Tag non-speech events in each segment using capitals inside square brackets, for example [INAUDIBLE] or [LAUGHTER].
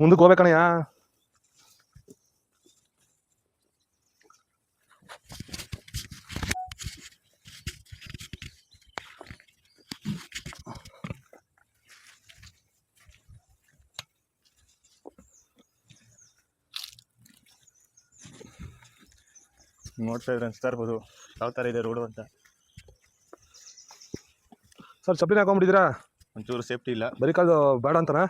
ಮುಂದಕ್ಕೆ ಹೋಗ್ಬೇಕಣಯ್ಯ ನೋಡ್ತಾ ಇದ್ರೆ ಇರ್ಬೋದು. ಯಾವ ಥರ ಇದೆ ರೋಡು ಅಂತ? ಸರ್ ಚಪ್ಪಲಿನ ಹಾಕೊಂಡ್ಬಿಟ್ಟಿದ್ದೀರಾ? ಒಂಚೂರು ಸೇಫ್ಟಿ ಇಲ್ಲ. ಬರೀ ಕಾಲು ಬೇಡ ಅಂತನಾ?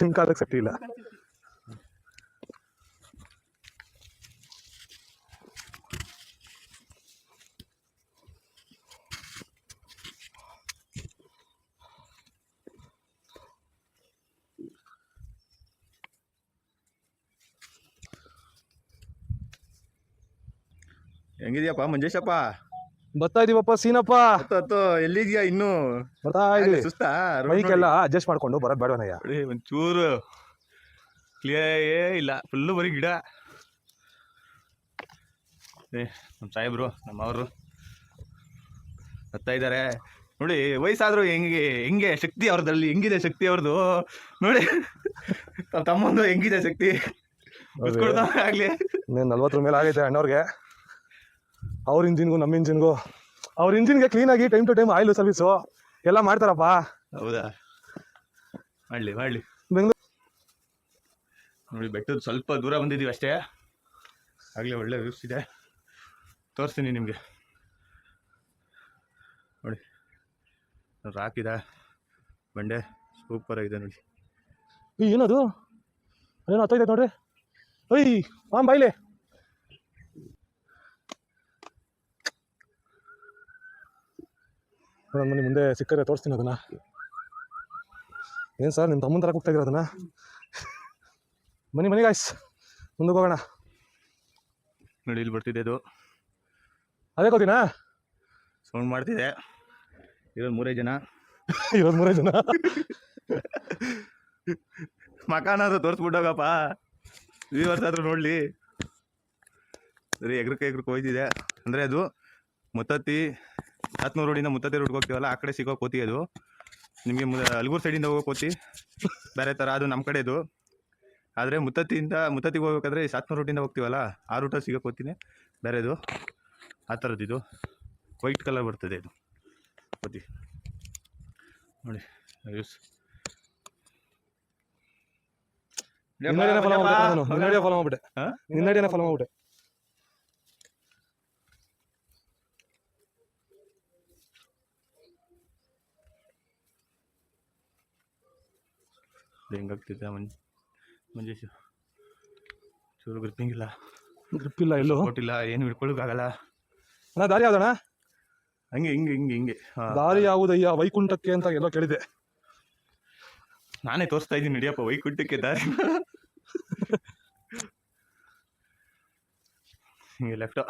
ನಿಮ್ಮ ಕಾಲಕ್ಕೆ ಸೇಫ್ಟಿ ಇಲ್ಲ. ಹೆಂಗಿದ್ಯಪ್ಪ? ಮಂಜೇಶಪ್ಪ? ಬರ್ತಾ ಇದೀವಪ್ಪ ಸೀನಪ್ಪ. ಹತ್ತು ಎಲ್ಲಿದ್ಯಾ ಇನ್ನು? ಬರ್ತಾ ಇದೀವಿ. ಸುಸ್ತಾ? ಮೈಕೆಲ್ಲ ಅಡ್ಜಸ್ಟ್ ಮಾಡ್ಕೊಂಡು ಬರೋದು ಬೇಡವನಯ್ಯ ಒಂಚೂರು ಕ್ಲಿಯರ್ ಇಲ್ಲ. ಫುಲ್ಲು ಬರೀ ಗಿಡ. ಏ ನಮ್ಮ ಸಾಹೇಬ್ರು ನಮ್ಮ ಅವರು. ಬರ್ತಾ ಇದ್ದಾರೆ. ನೋಡಿ ವಯಸ್ಸಾದ್ರು ಹೆಂಗೆ ಹೆಂಗೆ ಶಕ್ತಿ ಅವ್ರದ್ರಲ್ಲಿ ಹೆಂಗಿದೆ ಶಕ್ತಿ ಅವ್ರದ್ದು? ನೋಡಿ ತಮ್ಮಂದು ಹೆಂಗಿದೆ ಶಕ್ತಿ? ಆಗ್ಲಿ. ನಲ್ವತ್ತರ ಮೇಲೆ ಆಗೈತೆ ಅಣ್ಣವ್ರಿಗೆ. ಅವ್ರ ಇಂಜಿನ್ಗೂ ನಮ್ಮ ಇಂಜಿನ್ಗೂ. ಅವ್ರ ಇಂಜಿನ್ಗೆ ಕ್ಲೀನಾಗಿ time to time oil service ಎಲ್ಲ ಮಾಡ್ತಾರಪ್ಪ. ಹೌದಾ? ಮಾಡಲಿ ಮಾಡಲಿ. ಬೆಂಗಳೂರು ನೋಡಿ ಬೆಟ್ಟದ ಸ್ವಲ್ಪ ದೂರ ಬಂದಿದ್ದೀವಿ ಅಷ್ಟೇ. ಆಗಲೇ ಒಳ್ಳೆ ವ್ಯೂಸ್ ಇದೆ. ತೋರಿಸ್ತೀನಿ ನಿಮಗೆ. ನೋಡಿ ರಾಕ್ ಇದೆ. ಬಂಡೆ ಸೂಪರ್ ಆಗಿದೆ ನೋಡಿ. ಏನದು? ಏನೋ ಹತ್ತೈತೆ ನೋಡ್ರಿ? ಅಯ್ಯ ಆಮ್ ಬಾಯ್ಲೆ ನೋಡೋಣ ಬನ್ನಿ ಮುಂದೆ ಸಿಕ್ಕರೆ ತೋರಿಸ್ತೀನಿ ಅದನ್ನ. ಏನು ಸರ್ ನಿಮ್ಮ ತಮ್ಮನ ಥರ ಇದ್ರೆ ಅದನ್ನ? ಬನ್ನಿ ಬನ್ನಿ ಗಾಯ್ಸ್ ಮುಂದಕ್ಕೆ ಹೋಗೋಣ. ನೋಡಿ ಇಲ್ಲಿ ಬರ್ತಿದೆ ಇದು. ಅದೇ ಕೋತಿನಾ? ಸೌಂಡ್ ಮಾಡ್ತಿದೆ. ಇರೋದು ಮೂರೇ ಜನ. [LAUGHS] ಇರೋದು ಮೂರೇ ಜನ. ಮಕಾನಾದ್ರು ತೋರಿಸ್ಬಿಟ್ಟೋಗಪ್ಪ. ವ್ಯೂವರ್ಸ್ ಆದ್ರೂ ನೋಡಲಿ. ಸರಿ ಎಗ್ರಕ್ಕೆ ಎಗ್ರಕ್ಕೆ ಹೋಯ್ತಿದೆ. ಅಂದರೆ ಅದು ಮುತ್ತತ್ತಿ ಹತ್ನೂರು ರೋಡಿಂದ ಮುತ್ತತ್ತೆ ರೋಡ್ಗೆ ಹೋಗ್ತೀವಲ್ಲ ಆ ಕಡೆ ಸಿಗೋ ಕೋತಿ ಅದು. ನಿಮಗೆ ಮು ಅಲ್ಗೂರು ಸೈಡಿಂದ ಹೋಗೋ ಕೋತಿ ಬೇರೆ ಥರ ಅದು ನಮ್ಮ ಕಡೆದು ಆದರೆ ಮುತ್ತತ್ತಿಯಿಂದ ಮುತ್ತತ್ತಿಗೆ ಹೋಗ್ಬೇಕಾದ್ರೆ ಈ ಸಾತ್ನೂರು ರೂಟಿಂದ ಹೋಗ್ತೀವಲ್ಲ ಆ ರೂಟಲ್ಲಿ ಸಿಗೋ ಕೋತಿನೇ ಬೇರೆದು ಆ ಥರದ್ದು ಇದು. ವೈಟ್ ಕಲರ್ ಬರ್ತದೆ ಇದು ಕೋತಿ. ನೋಡಿ ಯೂಸ್ ನಿನ್ನಡಿನ ಫಾಲೋ ಮಾಡ್ಬಿಟ್ಟೆ ನಾನು ನಿನ್ನಡಿನ ಫಾಲೋ ಮಾಡ್ಬಿಟ್ಟೆ. ಮಾಡ್ಬಿಟ್ಟೆ ಹೆಂಗಾಗ್ತಿದೆ ಮಂಜ್ ಮಂಜೇಶ್ ಚೂರು ಗ್ರಿಪ್ಪಿಂಗ್ ಇಲ್ಲ ಗ್ರಿಪ್ ಇಲ್ಲ ಎಲ್ಲೂ ಕೊಟ್ಟಿಲ್ಲ ಏನು ಹಿಡ್ಕೊಳ್ಳೋಕ್ಕಾಗಲ್ಲ ಅಣ್ಣ ದಾರಿ ಯಾವ್ದಣ್ಣ ಹಂಗೆ ಹಿಂಗೆ ಹಿಂಗೆ ಹಿಂಗೆ. ದಾರಿ ಯಾವುದಯ್ಯ ವೈಕುಂಠಕ್ಕೆ ಅಂತ ಎಲ್ಲೋ ಕೇಳಿದೆ. ನಾನೇ ತೋರಿಸ್ತಾ ಇದ್ದೀನಿ ನಡಿಯಪ್ಪ ವೈಕುಂಠಕ್ಕೆ ದಾರಿ. ಹಿಂಗೆ ಲೆಫ್ಟು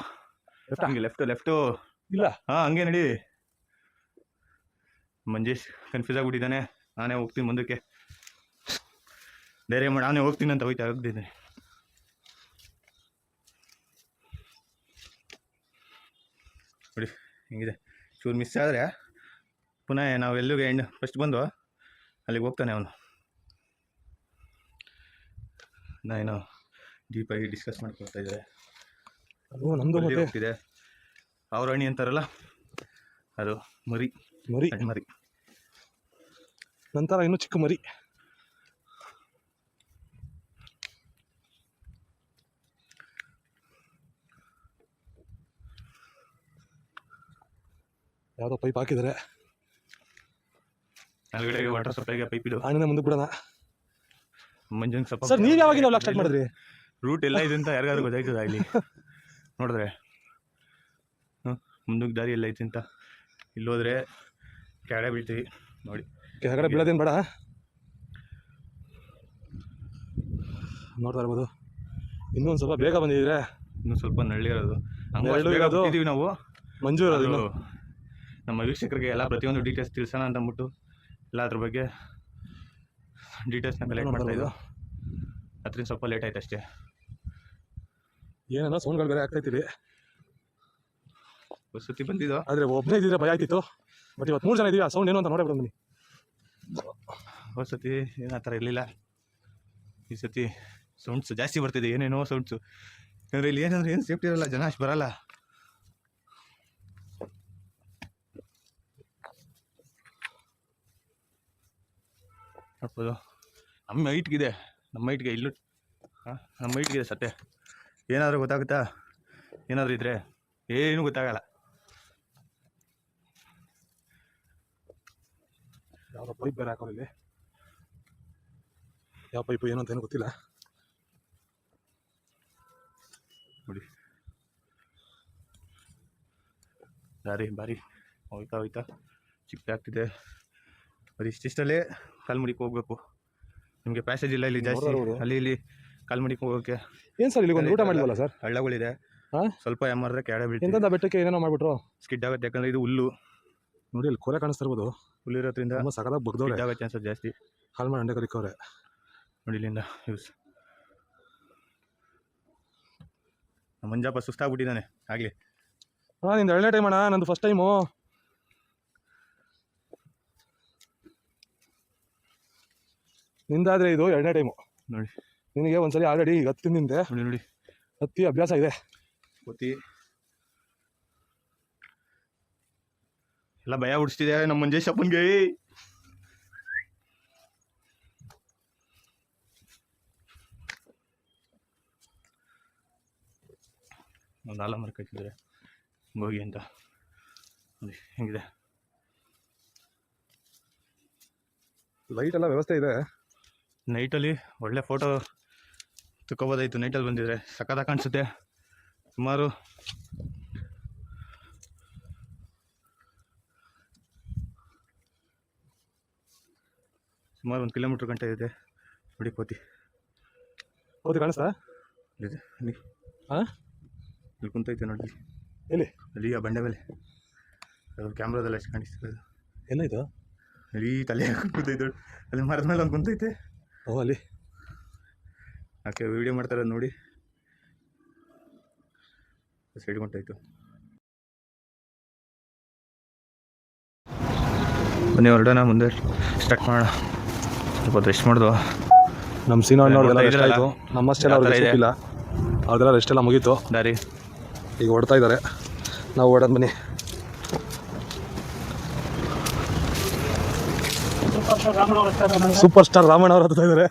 ಲೆಫ್ಟ್ ಹಂಗೆ ಲೆಫ್ಟು ಲೆಫ್ಟು ಇಲ್ಲ. ಹಾಂ ಹಂಗೆ ನಡಿ. ಮಂಜೇಶ್ ಕನ್ಫ್ಯೂಸ್ ಆಗ್ಬಿಟ್ಟಿದ್ದಾನೆ. ನಾನೇ ಹೋಗ್ತೀನಿ ಮುಂದಕ್ಕೆ. ಬೇರೆ ಮಾಡಿ. ನಾನೇ ಹೋಗ್ತೀನಿ ಅಂತ ಹೋಯ್ತಾ ಹೋಗ್ತಿದ್ದೀನಿ ನೋಡಿ ಹಿಂಗಿದೆ. ಚೂರು ಮಿಸ್ ಆದರೆ ಪುನಃ ನಾವು ಎಲ್ಲಿಗೆ ಎಂಡ್ ಫಸ್ಟ್ ಬಂದು ಅಲ್ಲಿಗೆ ಹೋಗ್ತಾನೆ ಅವನು. ನಾನೇನೋ ಡೀಪಾಗಿ ಡಿಸ್ಕಸ್ ಮಾಡ್ಕೊಳ್ತಾ ಇದ್ದಾರೆ ಅದು ನಮ್ದು ಹೋಗ್ತಿದೆ. ಅವ್ರ ಹಣ್ಣಿ ಅಂತಾರಲ್ಲ ಅದು ಮರಿ ಮರಿ. ಮರಿ. ನಂತರ ಇನ್ನು ಚಿಕ್ಕ ಮರಿ. ಯಾವುದೋ ಪೈಪ್ ಹಾಕಿದ್ದಾರೆ ಮೇಲ್ಗಡೆಗೆ ವಾಟರ್ ಸಪ್ಲೈಗೆ ಪೈಪ್ ಇದು. ಆಣಿನ ಮುಂದೆ ಬಿಡೋಣ. ಮಂಜನ್ ಸ್ವಲ್ಪ ಸರ್ ನೀವು ಯಾವಾಗ ನಾವು ಸ್ಟಾರ್ಟ್ ಮಾಡಿದ್ರಿ? ರೂಟ್ ಎಲ್ಲ ಇದೆ ಅಂತ ಯಾರಿಗಾದ್ರು ಗೊತ್ತಾಯ್ತದ ಇಲ್ಲಿ? ನೋಡಿದ್ರೆ. ಹ್ಞೂ ಮುಂದಕ್ಕೆ ದಾರಿ ಎಲ್ಲ ಐತಿ ಅಂತ. ಇಲ್ಲೋದ್ರೆ ಕೆಳಗಡೆ ಬೀಳ್ತೀವಿ. ನೋಡಿ. ಕೆಳಗಡೆ ಬೀಳೋದೇನು ಬೇಡ. ನೋಡ್ತಾ ಇರ್ಬೋದು. ಇನ್ನೊಂದು ಸ್ವಲ್ಪ ಬೇಗ ಬಂದಿದ್ರೆ. ಇನ್ನೂ ಸ್ವಲ್ಪ ನಳ್ಳಿರೋದು. ಹಂಗಿದ್ದೀವಿ ನಾವು. ಮಂಜೂರು ಅದು ನಮ್ಮ ವೀಕ್ಷಕರಿಗೆ ಎಲ್ಲ ಪ್ರತಿಯೊಂದು ಡೀಟೇಲ್ಸ್ ತಿಳಿಸೋಣ ಅಂತ ಅಂದ್ಬಿಟ್ಟು ಎಲ್ಲ ಅದ್ರ ಬಗ್ಗೆ ಡೀಟೇಲ್ಸ್ನ ಕಲೆಕ್ಟ್ ಮಾಡ್ತಾ ಇದ್ದು ಅದರಿಂದ ಸ್ವಲ್ಪ ಲೇಟ್ ಆಯ್ತು ಅಷ್ಟೇ. ಏನಲ್ಲ ಸೌಂಡ್ಗಳು ಬೇರೆ ಆಗ್ತೈತಿರಿ ಸುತ್ತಿ ಸತಿ ಬಂದಿದ್ದು ಆದರೆ ಒಬ್ಬನೇ ಇದ್ದಿದ್ರೆ ಭಯ ಆಯ್ತಿತ್ತು ಬಟ್ ಇವತ್ತು ಮೂರು ಜನ ಇದೀವಿ ಆ ಸೌಂಡ್ ಏನು ಅಂತ ನೋಡೇ ಬನ್ನಿ. ಹೋದ ಸತಿ ಏನು ಆ ಥರ ಇರಲಿಲ್ಲ. ಈ ಸತಿ ಸೌಂಡ್ಸ್ ಜಾಸ್ತಿ ಬರ್ತಿದೆ ಏನೇನೋ ಸೌಂಡ್ಸು ಯಾಕಂದರೆ ಇಲ್ಲಿ ಏನಂದ್ರೆ ಏನು ಸೇಫ್ಟಿ ಇರಲ್ಲ ಜನ ಅಷ್ಟು ಬರಲ್ಲ. ನೋಡ್ಬೋದು ನಮ್ಮ ಹೈಟ್ಗಿದೆ ನಮ್ಮ ಹೈಟ್ಗೆ ಇಲ್ಲೂ ಹಾಂ ನಮ್ಮ ಹೈಟ್ಗಿದೆ ಸತ್ಯ. ಏನಾದರೂ ಗೊತ್ತಾಗುತ್ತಾ? ಏನಾದರೂ ಇದ್ದರೆ ಏನೂ ಗೊತ್ತಾಗಲ್ಲ. ಯಾವ ಪೈಪ್ ಬೇರೆ ಹಾಕೋರು ಇಲ್ಲಿ. ಯಾವ ಪೈಪು ಏನು ಅಂತ ಏನು ಗೊತ್ತಿಲ್ಲ. ನೋಡಿ. ದಾರಿ ಬಾರಿ. ಹೋಯ್ತಾ ಹೋಯ್ತಾ. ಚಿಕ್ಕದಾಗ್ತಿದೆ ಬರೀ ಇಷ್ಟಿಷ್ಟಲ್ಲೇ ಕಾಲ್ಮಡಿಗೆ ಹೋಗ್ಬೇಕು. ನಿಮಗೆ ಪ್ಯಾಸೇಜ್ ಇಲ್ಲ ಇಲ್ಲಿ ಜಾಸ್ತಿ. ಅಲ್ಲಿ ಇಲ್ಲಿ ಕಾಲ್ಮಡಿಗೆ ಹೋಗೋಕ್ಕೆ ಏನು ಸರ್ ಇಲ್ಲಿಗೆ ಒಂದು ಊಟ ಮಾಡಿಲ್ವಲ್ಲ ಸರ್? ಹಳ್ಳಗಳಿದೆ. ಸ್ವಲ್ಪ ಎಮ್ಮರ್ರೆ ಕೆಡೆ ಬೀಳ್ತೀವಿ. ಇಂಥ ಬೆಟ್ಟಕ್ಕೆ ಏನೇನೋ ಮಾಡ್ಬಿಟ್ರು? ಸ್ಕಿಡ್ ಆಗುತ್ತೆ ಯಾಕಂದರೆ ಇದು ಹುಲ್ಲು. ನೋಡಿ ಅಲ್ಲಿ ಕಾಣಿಸ್ತಾ ಕಾಣಿಸ್ತಿರ್ಬೋದು ಹುಲ್ಲು ಇರೋದ್ರಿಂದ ತುಂಬ ಸಕದಾಗ ಬಗ್ದವ್ರೆ. ಸ್ಕಿಡ್ ಆಗೋ ಚಾನ್ಸಸ್ ಜಾಸ್ತಿ. ಹಾಲ್ ಮಾಡಿ ಅಂಡೆ ಕರಿಕವ್ರೆ. ನೋಡಿ ಇಲ್ಲಿಂದ ಯೂಸ್ ಮಂಜಪ್ಪ ಸುಸ್ತಾಗ್ಬಿಟ್ಟಿದ್ದಾನೆ ಆಗಲಿ. ಹಾಂ ನಿಂದು ಎರಡನೇ ಟೈಮ್ ಅಣ್ಣ ನಂದು ಫಸ್ಟ್ ಟೈಮು ನಿಂದಾದ್ರೆ ಇದು ಎರಡನೇ ಟೈಮು ನೋಡಿ. ನಿನಗೆ ಒಂದ್ಸಲಿ ಆಲ್ರೆಡಿ ಈಗ ಹತ್ತಿ ನಿಂದೆ. ನೋಡಿ ನೋಡಿ. ಹತ್ತಿ ಅಭ್ಯಾಸ ಇದೆ. ಗೊತ್ತಿ ಎಲ್ಲ ಭಯ ಹುಡ್ಸ್ತಿದೆ ನಮ್ಮ ಮಂಜೇಶ್ ಅಪ್ಪನ್ಗೆ? ಒಂದು ಆಲ ಮರ ಕಟ್ಟಿದ್ರೆ ಹೋಗಿ ಅಂತ. ನೋಡಿ ಹೆಂಗಿದೆ? ಲೈಟ್ ಎಲ್ಲ ವ್ಯವಸ್ಥೆ ಇದೆ. ನೈಟಲ್ಲಿ ಒಳ್ಳೆ ಫೋಟೋ ತಗೋಬೋದಾಯ್ತು ನೈಟಲ್ಲಿ ಬಂದಿದ್ರೆ ಸಖತ್ತಾಗಿ ಕಾಣಿಸುತ್ತೆ. ಸುಮಾರು ಸುಮಾರು ಒಂದು ಕಿಲೋಮೀಟ್ರ್ ಗಂಟೆ ಇದೆ. ನೋಡಿ ಕೋತಿ ಹೌದು ಕಾಣಿಸ್ತಾ? ಇದೆ. ಅಲ್ಲಿ. ಹಾಂ? ಇಲ್ಲಿ ಕುಂತೈತೆ ನೋಡಿ. ಎಲ್ಲಿ? ಅಲ್ಲಿ ಆ ಬಂಡೆ ಮೇಲೆ. ಅದು ಕ್ಯಾಮ್ರಾದಲ್ಲಿ ಅಷ್ಟು ಕಾಣಿಸ್ತದೆ ಎಲ್ಲ ಇದು ಅಲ್ಲಿ ತಲೆ ಕುಂತೈತೆ ಅಲ್ಲಿ ಮರದ ಮೇಲೆ ಒಂದು ಕುಂತೈತೆ. ಓ ಅಲ್ಲಿ ಯಾಕೆ ವಿಡಿಯೋ ಮಾಡ್ತಾರೆ ನೋಡಿ. ಸೈಡ್ ಬನ್ನಿ ಹೊರಡೋಣ ಮುಂದೆ ಸ್ಟಾರ್ಟ್ ಮಾಡೋಣ. ಸ್ವಲ್ಪ ರೆಸ್ಟ್ ಮಾಡಿದ್ವು ನಮ್ಮ ಸೀನಾ ನೋಡ್ತಾ ರೆಸ್ಟ್? ಆಯಿತು. ನಮ್ಮಷ್ಟೆಲ್ಲ ಅವ್ರಿಗೆ ಅವ್ರದೆಲ್ಲ ರೆಸ್ಟ್ ಎಲ್ಲ ಮುಗೀತು. ದಾರಿ. ಈಗ ಓಡ್ತಾ ಇದ್ದಾರೆ. ನಾವು ಓಡೋದು ಬನ್ನಿ. ಸೂಪರ್ ಸ್ಟಾರ್ ರಾಮಣ್ಣ ಅವ್ರ ಹತ್ತಾ ಇದ್ದಾರೆ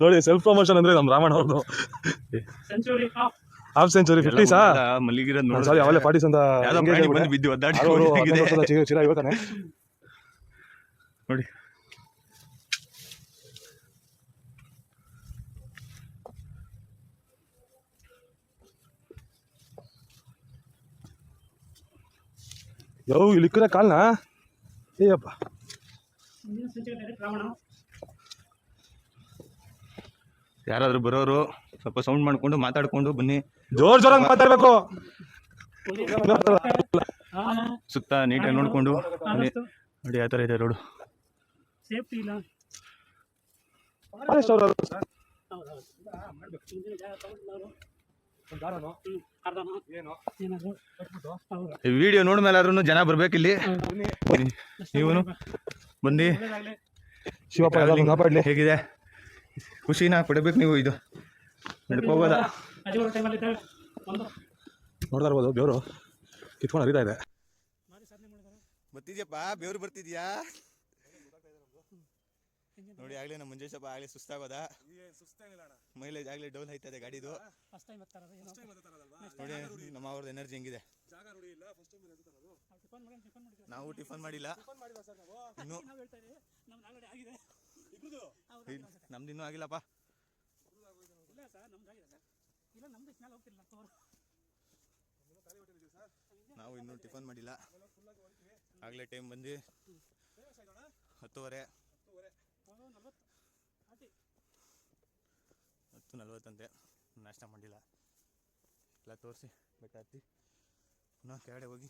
ನೋಡಿ ಸೆಲ್ಫ್ ಪ್ರಮೋಷನ್ ಅಂದ್ರೆ ನಮ್ಮ ರಾಮಣ್ಣ ಅವ್ರದ್ದು ಹಾಫ್ ಸೆಂಚುರಿ ಫಿಫ್ಟಿ ಸಾ ಸಾರಿ ಫಾರ್ಟೀಸ್ ಅಂತ ಚಿರ ನೋಡಿ. ಯೋ ಇಲ್ಲಿ ಕಾಲ್ನಾ? ಕಾಲ್ನ ಏಯಪ್ಪ ಯಾರಾದ್ರೂ ಬರೋರು ಸ್ವಲ್ಪ ಸೌಂಡ್ ಮಾಡ್ಕೊಂಡು ಮಾತಾಡ್ಕೊಂಡು ಬನ್ನಿ. ಜೋರ್ ಜೋರಾಗಿ ಮಾತಾಡ್ಬೇಕು. ಸುತ್ತ ನೀಟಾಗಿ ನೋಡ್ಕೊಂಡು ನೋಡಿ ಯಾವ ಥರ ಇದೆ ರೋಡು. ಸೇಫ್ಟಿ ಇಲ್ಲ. ವಿಡಿಯೋ ನೋಡ್ಮೇಲಾದ್ರೂ ಜನ ಬರ್ಬೇಕಿಲ್ಲಿ. ನೀವು ಬಂದು ಶಿವಪ್ಪ ಕಾಪಾಡಲಿ. ಹೇಗಿದೆ? ಖುಷಿನ ಪಡಬೇಕು ನೀವು ಇದು. ನಡ್ಕೋಬೋದ ನೋಡ್ತಾ ಇರ್ಬೋದು ಬೆವರು ಕಿತ್ಕೊಂಡು ಹರಿತಾ ಇದೆ. ಬರ್ತಿದ್ಯಪ್ಪ ಬೇವ್ರು ಬರ್ತಿದ್ಯಾ? ನೋಡಿ ಆಗ್ಲೇ ನಮ್ಮ ಮಂಜೇಶಪ್ಪ ಆಗ್ಲೇ ಸುಸ್ತಾಗೋದ. ಮೈಲೇಜ್ ಆಗ್ಲೇ ಡೌನ್ ಆಯ್ತದೆ ಗಾಡಿದು. ನಮ್ಮ ಅವ್ರದ್ದು ಎನರ್ಜಿ ಬರ್ತಾರದು ನೋಡಿ ಟಿಫನ್ ಮಾಡಿ ಟಿಫನ್ ನಾವು ಟಿಫನ್ ಮಾಡಿಲ್ಲ. ಇನ್ನು ನಾವು ಹೇಳ್ತಾ ಇದೀವಿ ನಮ್ಮ ಆಲ್ರೆಡಿ ಆಗಿದೆ. ಇಲ್- ನಮ್ದು ಇನ್ನೂ ಆಗಿಲ್ಲಪ್ಪ ಇಲ್ಲ ಸರ್ ನಮ್ದು ಆಗಿದೆ ಸರ್. ಇಲ್ಲ ನಮ್ದು ಸ್ಮೆಲ್ ಹೋಗ್ತಿಲ್ಲ ತೋರು ನಾವು ಇನ್ನೂ ಟಿಫನ್ ಮಾಡಿಲ್ಲ. ಆಗಲೇ ಟೈಮ್ ಬಂದು ಹತ್ತುವರೆ. ಹತ್ತು ನಲ್ವತ್ತಂತೆ. ನಾಷ್ಟ ಮಾಡಿಲ್ಲ. ಎಲ್ಲ ತೋರಿಸಿ ಬೆಟ್ಟ ಹತ್ತಿ. ಪುನಃ ಕೆಳಗಡೆ ಹೋಗಿ.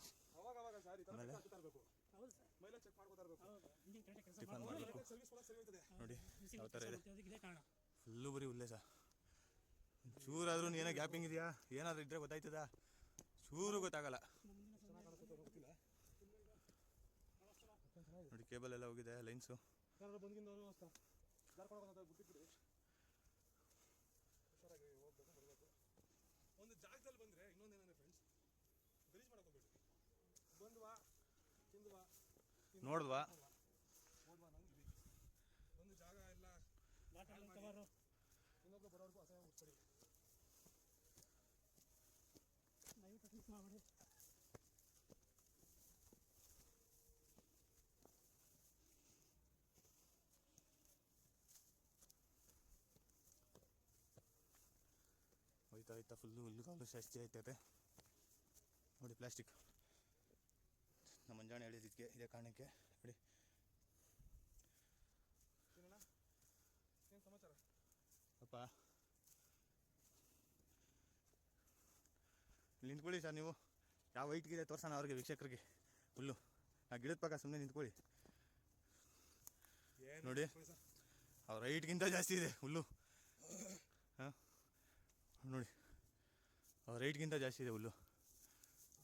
ಆಮೇಲೆ ಟಿಫನ್ ಮಾಡಬೇಕು. ನೋಡಿ ಯಾವ ಥರ ಇದೆ. ಇದೆ ಕಾರಣ. ಫುಲ್ಲು ಬರೀ ಉಲ್ಲೇಸ ಚೂರಾದ್ರೂ ಏನೋ ಗ್ಯಾಪಿಂಗ್ ಇದೆಯಾ? ಏನಾದ್ರೂ ಇದ್ರೆ ಗೊತ್ತಾಯ್ತದ? ಚೂರು ಗೊತ್ತಾಗಲ್ಲ. ನೋಡಿ ಕೇಬಲ್ ಎಲ್ಲ ಹೋಗಿದೆ ಲೈನ್ಸು. ನೋಡಿದ್ವಾ? ಒಂದು ಜಾಗ ಮಾಡಿ ಹೋಯ್ತಾ ಹೋಯ್ತಾ ಫುಲ್ಲು ಹುಲ್ಲುಗಾವಲು ಶಸ್ತಿ ಆಯ್ತೈತೆ ನೋಡಿ ಪ್ಲಾಸ್ಟಿಕ್ ನಮ್ಮ ಮಂಜಾಣ ಹೇಳಿದ್ದಕ್ಕೆ ಇದೇ ಕಾರಣಕ್ಕೆ ನೋಡಿ. ಏನು ಸಮಾಚಾರ? ಅಪ್ಪ. ನಿಂತ್ಕೊಳ್ಳಿ ಸರ್ ನೀವು. ಯಾವ ವೈಟ್ಗಿದೆ ತೋರ್ಸೋಣ ಅವ್ರಿಗೆ ವೀಕ್ಷಕರಿಗೆ. ಹುಲ್ಲು. ಆ ಗಿಡದ ಪಕ್ಕ ಸುಮ್ಮನೆ ನಿಂತ್ಕೊಳ್ಳಿ. ನೋಡಿ. ಅವ್ರ ಹೈಟ್ಗಿಂತ ಜಾಸ್ತಿ ಇದೆ ಹುಲ್ಲು. ಹಾಂ? ನೋಡಿ. ಅವ್ರ ಹೈಟ್ಗಿಂತ ಜಾಸ್ತಿ ಇದೆ ಹುಲ್ಲು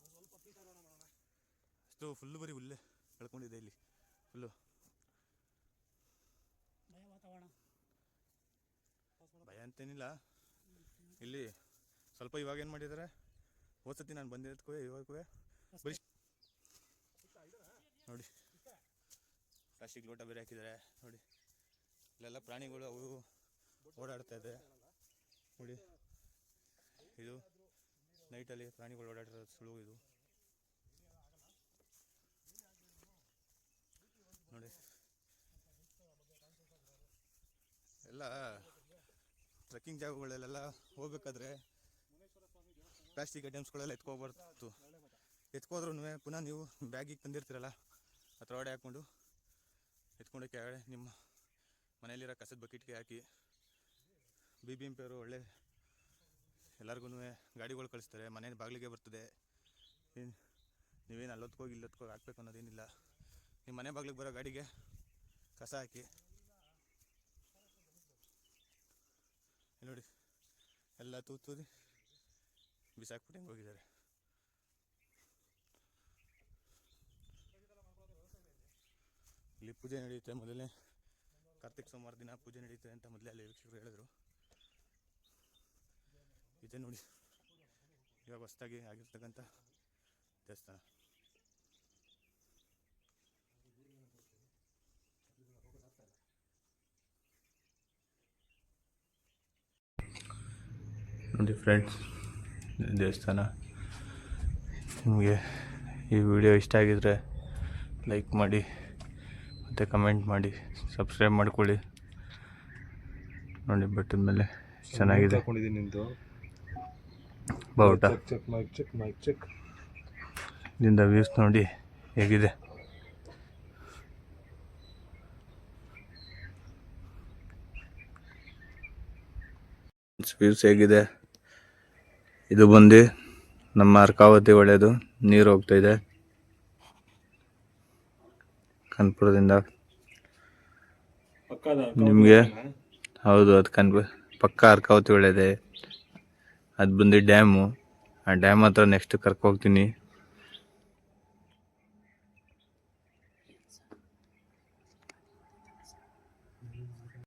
ಸ್ವಲ್ಪ ಪೀಠಾರೋಹಣ ಮಾಡೋಣ ಅಷ್ಟು ಫುಲ್ಲು ಬರೀ ಹುಲ್ಲೇ ಬೆಳ್ಕೊಂಡಿದೆ ಇಲ್ಲಿ. ಫುಲ್ಲು ಭಯ ಅಂತೇನಿಲ್ಲ. ಇಲ್ಲಿ ಸ್ವಲ್ಪ ಇವಾಗ ಏನು ಮಾಡಿದ್ದಾರೆ ಹೋದ್ಸತಿ ನಾನು ಬಂದಿದ್ದಕ್ಕೂ ಇವಾಗೂ ಬರೀ ನೋಡಿ. ಪ್ಲಾಸ್ಟಿಕ್ ಲೋಟ ಬೇರೆ ಹಾಕಿದ್ದಾರೆ ನೋಡಿ. ಇಲ್ಲೆಲ್ಲ ಪ್ರಾಣಿಗಳು ಅವು ಓಡಾಡ್ತಾ ಇದೆ. ನೋಡಿ. ಇದು ನೈಟಲ್ಲಿ ಪ್ರಾಣಿಗಳು ಓಡಾಡಿರೋದು ಸುಳು ಇದು ನೋಡಿ ಎಲ್ಲ ಟ್ರೆಕ್ಕಿಂಗ್ ಜಾಗಗಳಲ್ಲೆಲ್ಲ ಹೋಗ್ಬೇಕಾದ್ರೆ ಪ್ಲಾಸ್ಟಿಕ್ ಐಟಮ್ಸ್ಗಳೆಲ್ಲ ಎತ್ಕೋಬಾರ್ದು. ಎತ್ಕೋದ್ರೂ ಪುನಃ ನೀವು ಬ್ಯಾಗಿಗೆ ತಂದಿರ್ತೀರಲ್ಲ ಹತ್ರ ಒಡೆ ಹಾಕ್ಕೊಂಡು ಎತ್ಕೊಂಡು ಕೆಳಗಡೆ ನಿಮ್ಮ ಮನೆಯಲ್ಲಿರೋ ಕಸದ ಬಕೆಟ್ಗೆ ಹಾಕಿ ಬಿ ಬಿ ಎಂ ಪಿಯವರು ಒಳ್ಳೆ ಎಲ್ಲರಿಗೂ ಗಾಡಿಗಳು ಕಳಿಸ್ತಾರೆ ಮನೆ ಬಾಗಿಲಿಗೆ ಬರ್ತದೆ. ಏನು, ನೀವೇನು ಅಲ್ಲೊತ್ಕೋಗಿ ಇಲ್ಲೊತ್ಕೋಗಿ ಹಾಕ್ಬೇಕು ಅನ್ನೋದೇನಿಲ್ಲ. ನಿಮ್ಮ ಮನೆ ಬಾಗಿಲಿಗೆ ಬರೋ ಗಾಡಿಗೆ ಕಸ ಹಾಕಿ ನೋಡಿ. ಎಲ್ಲ ತೂತೂದಿ ಬಿಸಾಕ್ಬಿಟ್ಟು ಹೆಂಗೆ ಹೋಗಿದ್ದಾರೆ. ಇಲ್ಲಿ ಪೂಜೆ ನಡೆಯುತ್ತೆ ಮೊದಲೇ ಕಾರ್ತಿಕ್ ಸೋಮವಾರ ದಿನ ಪೂಜೆ ನಡೆಯುತ್ತೆ ಅಂತ ಮೊದಲೇ ಅಲ್ಲಿ ವೀಕ್ಷಕರು ಹೇಳಿದ್ರು. ಇದೆ ನೋಡಿ. ಇವಾಗ ಹೊಸ್ದಾಗಿ ಆಗಿರ್ತಕ್ಕಂಥ ದೇವಸ್ಥಾನ. ನೋಡಿ ಫ್ರೆಂಡ್ಸ್ ದೇವಸ್ಥಾನ. ನಿಮಗೆ ಈ ವಿಡಿಯೋ ಇಷ್ಟ ಆಗಿದ್ರೆ ಲೈಕ್ ಮಾಡಿ ಮತ್ತು ಕಮೆಂಟ್ ಮಾಡಿ ಸಬ್ಸ್ಕ್ರೈಬ್ ಮಾಡ್ಕೊಳ್ಳಿ. ನೋಡಿ ಬೆಟ್ಟದ ಮೇಲೆ ಚೆನ್ನಾಗಿದೆ. ನಿಂದು ಬಾವುಟ. Check check mike check mike check ಇಲ್ಲಿಂದ ವ್ಯೂಸ್ ನೋಡಿ ಹೇಗಿದೆ. ವ್ಯೂಸ್ ಹೇಗಿದೆ. ಇದು ಬಂದು ನಮ್ಮ ಅರ್ಕಾವತಿ ಒಳ್ಳೆಯದು. ನೀರು ಹೋಗ್ತಾ ಇದೆ. ಕನ್ಪುರದಿಂದ. ನಿಮಗೆ? ಹೌದು, ಅದು ಕನ್ಪು, ಪಕ್ಕ ಅರ್ಕಾವತಿ ಒಳ್ಳೆಯದೆ. ಅದು ಬಂದು ಡ್ಯಾಮು. ಆ ಡ್ಯಾಮ್ ಹತ್ರ ನೆಕ್ಸ್ಟ್ ಕರ್ಕೊ ಹೋಗ್ತೀನಿ